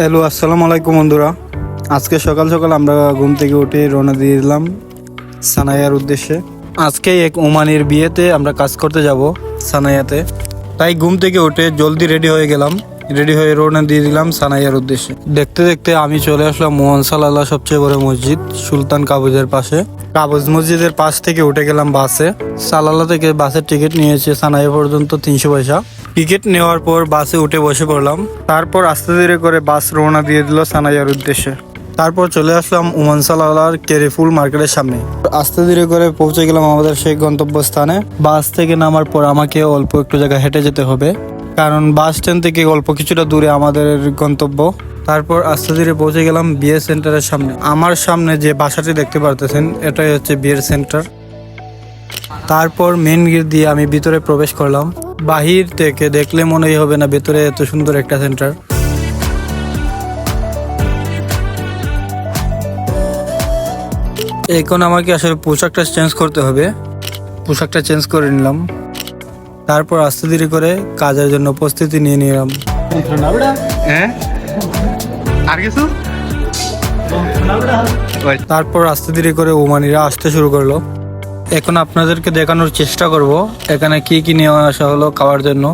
Hello, আসসালামু আলাইকুম বন্ধুরা। আজকে সকাল সকাল আমরা ঘুম থেকে উঠে রওনা দিয়ে দিলাম সানাইয়ার উদ্দেশ্যে। আজকে এক ওমানির বিয়েতে আমরা কাজ করতে যাব সানাইয়াতে। তাই ঘুম থেকে উঠে জলদি রেডি হয়ে গেলাম। রেডি হয়ে রওনা দিয়ে দিলাম সানাইয়ার উদ্দেশ্যে। দেখতে দেখতে আমি চলে আসলাম মোহন সালাল্লাহ সবচেয়ে বড় মসজিদ, সুলতান কাবুজের পাশে। কাবুজ মসজিদের পাশ থেকে উঠে গেলাম বাসে। সালাল্লাহ থেকে বাসের টিকিট নিয়েছে সানাইয়া পর্যন্ত তিনশো পয়সা। টিকিট নেওয়ার পর বাসে উঠে বসে পড়লাম। তারপর আস্তে ধীরে করে বাস রওনা দিয়ে দিল সানাইয়ার উদ্দেশ্যে। তারপর চলে আসলাম উমান সালালার কেরিফুল মার্কেটের সামনে। আস্তে ধীরে করে পৌঁছে গেলাম আমাদের সেই গন্তব্যস্থানে। বাস থেকে নামার পর আমাকে অল্প একটু জায়গা হেঁটে যেতে হবে। কারণ বাস স্ট্যান্ড থেকে অল্প কিছুটা দূরে আমাদের গন্তব্য। তারপর আস্তে ধীরে পৌঁছে গেলাম বিয়ে সেন্টারের সামনে। আমার সামনে যে বাসাটি দেখতে পারতেছেন, এটাই হচ্ছে বিয়ের সেন্টার। তারপর মেন গেট দিয়ে আমি ভিতরে প্রবেশ করলাম। বাহির থেকে দেখলে মনেই হবে না ভেতরে এত সুন্দর একটা সেন্টার। এখন আমাকে আসলে পোশাকটা চেঞ্জ করতে হবে। পোশাকটা চেঞ্জ করে নিলাম। তারপর আস্তে ধীরে করে কাজের জন্য প্রস্তুতি নিয়ে নিলাম। হ্যাঁ? আর কিছু? তারপর আস্তে ধীরে করে ওমানিরা আসতে শুরু করল। এখন আপনাদেরকে দেখানোর চেষ্টা করব এখানে কি কি নিয়ে আসা হলো খাওয়ার জন্য।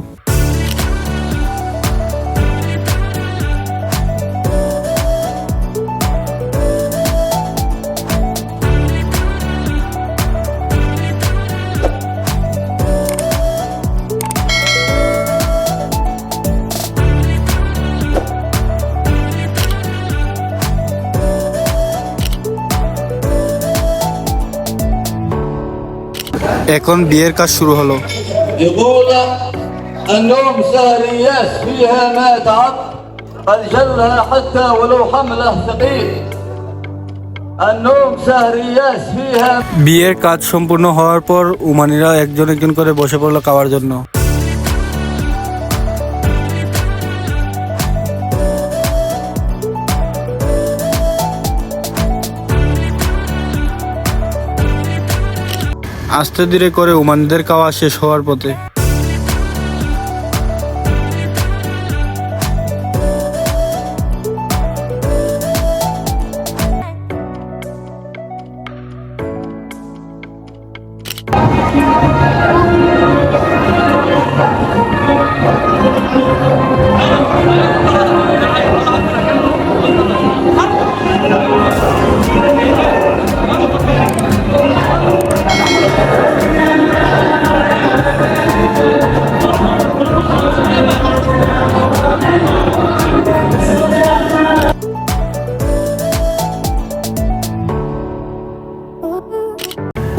এখন বিয়ের কাজ শুরু হলো يقول النوم سهريات فيها ما تعب قد جلها حتى ولو حمله ثقيل النوم سهريات فيها বিয়ের কাজ সম্পূর্ণ হওয়ার পর উমানিরা একজন একজন করে বসে পড়লো খাওয়ার জন্য আস্তে ধীরে করে ওমানদের খাওয়া শেষ হওয়ার পথে।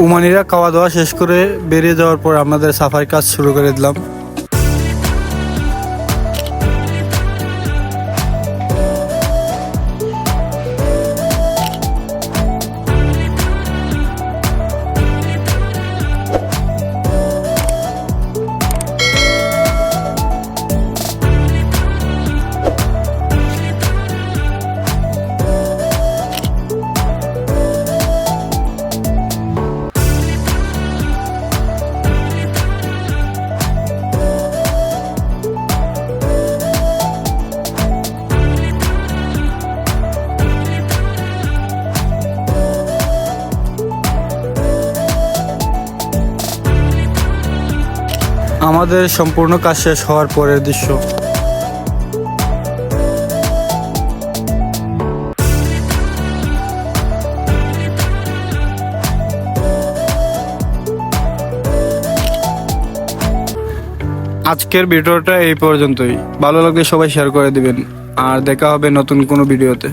উমানিরা খাওয়া দাওয়া শেষ করে বেরিয়ে যাওয়ার পর আমাদের সাফারি কাজ শুরু করে দিলাম। আমাদের সম্পূর্ণ কাজ শেষ হওয়ার পরের দৃশ্য। আজকের ভিডিওটা এই পর্যন্তই। ভালো লাগলে সবাই শেয়ার করে দিবেন। আর দেখা হবে নতুন কোনো ভিডিওতে।